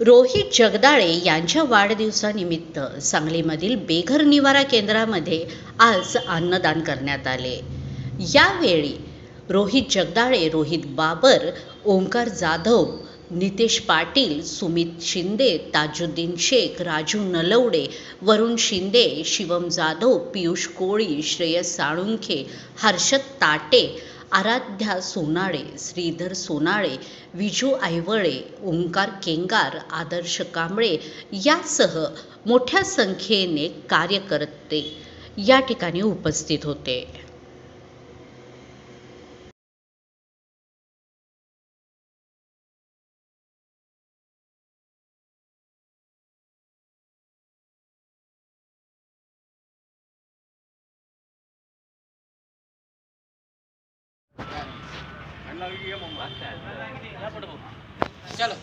रोहित जगदाळे यांच्या वाढदिवसानिमित्त सांगलीमधील बेघर निवारा केंद्रामध्ये आज अन्नदान करण्यात आले. यावेळी रोहित जगदाळे रोहित बाबर ओंकार जाधव नितेश पाटील सुमित शिंदे ताजुद्दीन शेख राजू नलवडे वरुण शिंदे शिवम जाधव पियुष कोळी श्रेयस साळुंखे हर्षद ताटे आराध्या सोनाळे श्रीधर सोनाळे विजू आयवळे ओंकार केंगार आदर्श कांबळे यासह मोठ्या संख्येने कार्यकर्ते या ठिकाणी उपस्थित होते. चलो.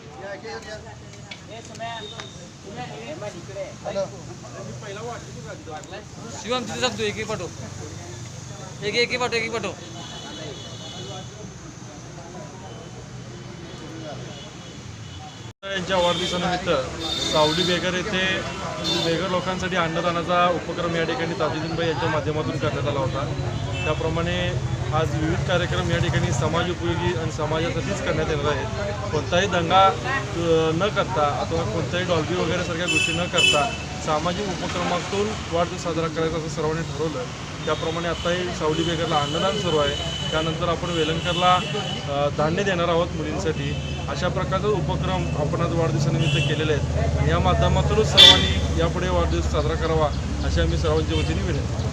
शिवम तिथे जातो एक एक पाठव एक एक पाठव एक एक पाठव यांच्या वाढदिवसानिमित्त सावली बेगर येथे बेगर लोकांसाठी अन्नदानाचा उपक्रम या ठिकाणी ताजुद्दीनबाई यांच्या माध्यमातून करण्यात आला होता त्याप्रमाणे आज विविध कार्यक्रम या ठिकाणी समाज उपयोगी आणि समाजासाठीच करण्यात येणार आहेत. कोणताही दंगा न करता अथवा कोणताही डॉल्बी वगैरे सारख्या गोष्टी न करता सामाजिक उपक्रमातून वाढदिवस साजरा करायचा असं सर्वांनी ठरवलं. त्याप्रमाणे आत्ताही सावली बेगरला अन्नदान सुरू आहे. त्यानंतर आपण वेलणकरला धान्य देणार आहोत मुलींसाठी. अशा प्रकारचा उपक्रम आपण आज वाढदिवसानिमित्त केलेले आहेत. या माध्यमातूनच सर्वांनी यापुढे वाढदिवस साजरा करावा अशी आम्ही सर्वांच्या वतीने विनंती